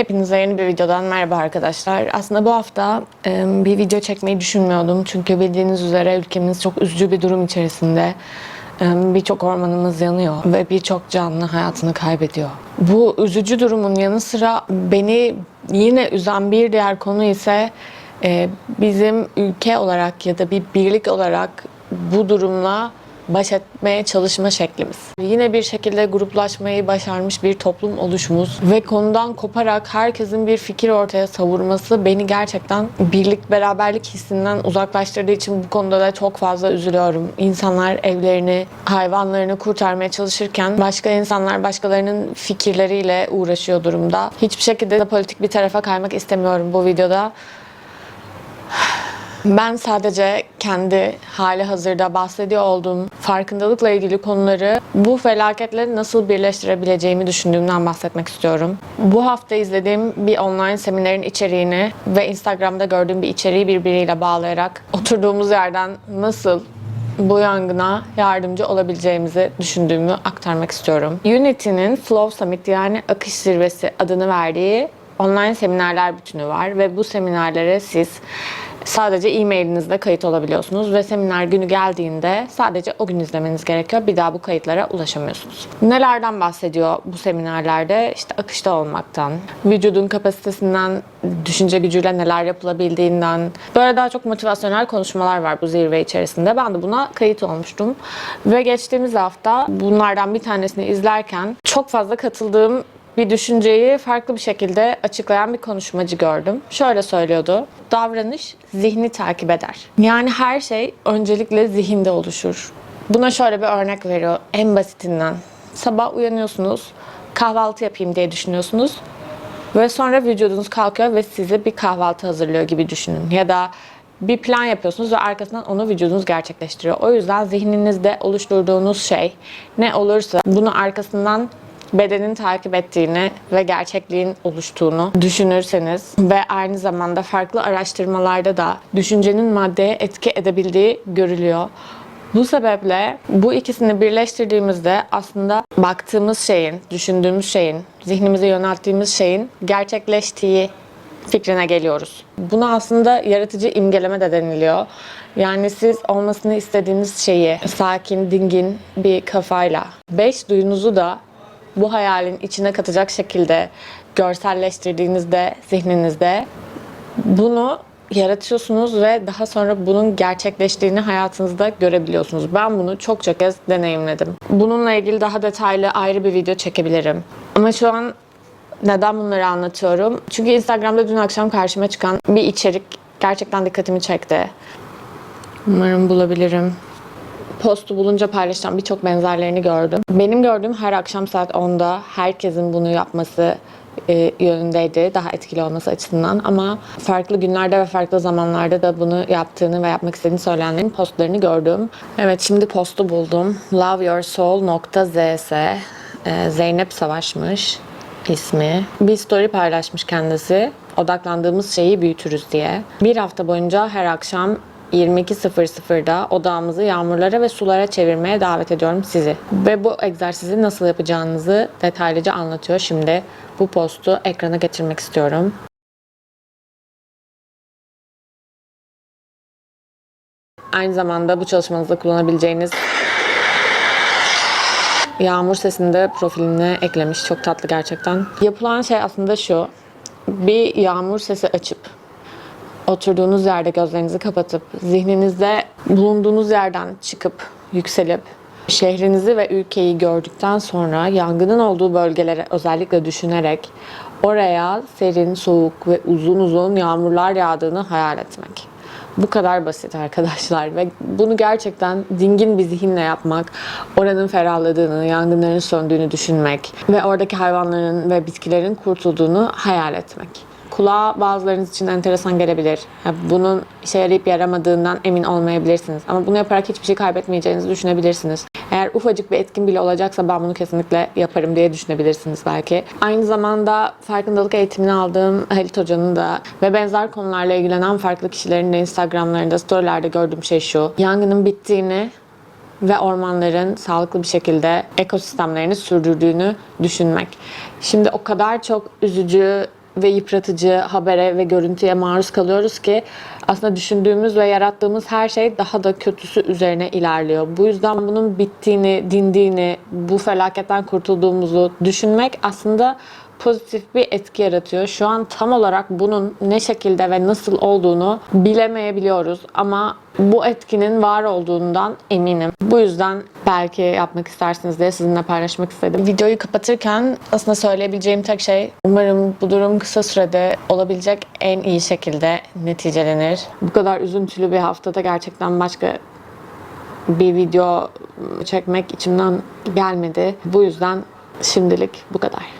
Hepinize yeni bir videodan merhaba arkadaşlar. Aslında bu hafta e, bir video çekmeyi düşünmüyordum. Çünkü bildiğiniz üzere ülkemiz çok üzücü bir durum içerisinde. Birçok ormanımız yanıyor ve birçok canlı hayatını kaybediyor. Bu üzücü durumun yanı sıra beni yine üzen bir diğer konu ise e, bizim ülke olarak ya da bir birlik olarak bu durumla baş etmeye çalışma şeklimiz. Yine bir şekilde gruplaşmayı başarmış bir toplum oluşumuz ve konudan koparak herkesin bir fikir ortaya savurması beni gerçekten birlik beraberlik hissinden uzaklaştırdığı için bu konuda da çok fazla üzülüyorum. İnsanlar evlerini, hayvanlarını kurtarmaya çalışırken başka insanlar başkalarının fikirleriyle uğraşıyor durumda. Hiçbir şekilde de politik bir tarafa kaymak istemiyorum bu videoda. Ben sadece kendi hali hazırda bahsediyor olduğum farkındalıkla ilgili konuları bu felaketle nasıl birleştirebileceğimi düşündüğümden bahsetmek istiyorum. Bu hafta izlediğim bir online seminerin içeriğini ve Instagram'da gördüğüm bir içeriği birbiriyle bağlayarak oturduğumuz yerden nasıl bu yangına yardımcı olabileceğimizi düşündüğümü aktarmak istiyorum. Unity'nin Flow Summit yani akış zirvesi adını verdiği online seminerler bütünü var ve bu seminerlere siz sadece e-mailinizle kayıt olabiliyorsunuz ve seminer günü geldiğinde sadece o gün izlemeniz gerekiyor. Bir daha bu kayıtlara ulaşamıyorsunuz. Nelerden bahsediyor bu seminerlerde? İşte akışta olmaktan, vücudun kapasitesinden, düşünce gücüyle neler yapılabildiğinden. Böyle daha çok motivasyonel konuşmalar var bu zirve içerisinde. Ben de buna kayıt olmuştum. Ve geçtiğimiz hafta bunlardan bir tanesini izlerken çok fazla katıldığım bir düşünceyi farklı bir şekilde açıklayan bir konuşmacı gördüm. Şöyle söylüyordu. Davranış zihni takip eder. Yani her şey öncelikle zihinde oluşur. Buna şöyle bir örnek veriyor en basitinden. Sabah uyanıyorsunuz, kahvaltı yapayım diye düşünüyorsunuz. Ve sonra vücudunuz kalkıyor ve size bir kahvaltı hazırlıyor gibi düşünün. Ya da bir plan yapıyorsunuz ve arkasından onu vücudunuz gerçekleştiriyor. O yüzden zihninizde oluşturduğunuz şey ne olursa bunu arkasından bedenin takip ettiğini ve gerçekliğin oluştuğunu düşünürseniz ve aynı zamanda farklı araştırmalarda da düşüncenin maddeye etki edebildiği görülüyor. Bu sebeple bu ikisini birleştirdiğimizde aslında baktığımız şeyin, düşündüğümüz şeyin, zihnimize yönelttiğimiz şeyin gerçekleştiği fikrine geliyoruz. Buna aslında yaratıcı imgeleme de deniliyor. Yani siz olmasını istediğiniz şeyi sakin, dingin bir kafayla, beş duyunuzu da bu hayalin içine katacak şekilde görselleştirdiğinizde zihninizde bunu yaratıyorsunuz ve daha sonra bunun gerçekleştiğini hayatınızda görebiliyorsunuz. Ben bunu çokça kez deneyimledim. Bununla ilgili daha detaylı ayrı bir video çekebilirim. Ama şu an neden bunları anlatıyorum? Çünkü Instagram'da dün akşam karşıma çıkan bir içerik gerçekten dikkatimi çekti. Umarım bulabilirim postu bulunca paylaşacağım birçok benzerlerini gördüm. Benim gördüğüm her akşam saat 10'da herkesin bunu yapması e, yönündeydi. Daha etkili olması açısından ama farklı günlerde ve farklı zamanlarda da bunu yaptığını ve yapmak istediğini söyleyenlerin postlarını gördüm. Evet şimdi postu buldum. loveyoursoul.zs e, Zeynep Savaşmış ismi. Bir story paylaşmış kendisi. Odaklandığımız şeyi büyütürüz diye. Bir hafta boyunca her akşam 22.00'da odağımızı yağmurlara ve sulara çevirmeye davet ediyorum sizi. Ve bu egzersizi nasıl yapacağınızı detaylıca anlatıyor. Şimdi bu postu ekrana getirmek istiyorum. Aynı zamanda bu çalışmanızda kullanabileceğiniz yağmur sesini de profiline eklemiş. Çok tatlı gerçekten. Yapılan şey aslında şu. Bir yağmur sesi açıp oturduğunuz yerde gözlerinizi kapatıp zihninizde bulunduğunuz yerden çıkıp yükselip şehrinizi ve ülkeyi gördükten sonra yangının olduğu bölgelere özellikle düşünerek oraya serin, soğuk ve uzun uzun yağmurlar yağdığını hayal etmek. Bu kadar basit arkadaşlar ve bunu gerçekten dingin bir zihinle yapmak, oranın ferahladığını, yangınların söndüğünü düşünmek ve oradaki hayvanların ve bitkilerin kurtulduğunu hayal etmek kulağa bazılarınız için enteresan gelebilir. Bunun işe yarayıp yaramadığından emin olmayabilirsiniz. Ama bunu yaparak hiçbir şey kaybetmeyeceğinizi düşünebilirsiniz. Eğer ufacık bir etkin bile olacaksa ben bunu kesinlikle yaparım diye düşünebilirsiniz belki. Aynı zamanda farkındalık eğitimini aldığım Halit Hoca'nın da ve benzer konularla ilgilenen farklı kişilerin de Instagramlarında, storylerde gördüğüm şey şu. Yangının bittiğini ve ormanların sağlıklı bir şekilde ekosistemlerini sürdürdüğünü düşünmek. Şimdi o kadar çok üzücü ve yıpratıcı habere ve görüntüye maruz kalıyoruz ki aslında düşündüğümüz ve yarattığımız her şey daha da kötüsü üzerine ilerliyor. Bu yüzden bunun bittiğini, dindiğini, bu felaketten kurtulduğumuzu düşünmek aslında pozitif bir etki yaratıyor. Şu an tam olarak bunun ne şekilde ve nasıl olduğunu bilemeyebiliyoruz ama bu etkinin var olduğundan eminim. Bu yüzden belki yapmak istersiniz diye sizinle paylaşmak istedim. Videoyu kapatırken aslında söyleyebileceğim tek şey umarım bu durum kısa sürede olabilecek en iyi şekilde neticelenir. Bu kadar üzüntülü bir haftada gerçekten başka bir video çekmek içimden gelmedi. Bu yüzden şimdilik bu kadar.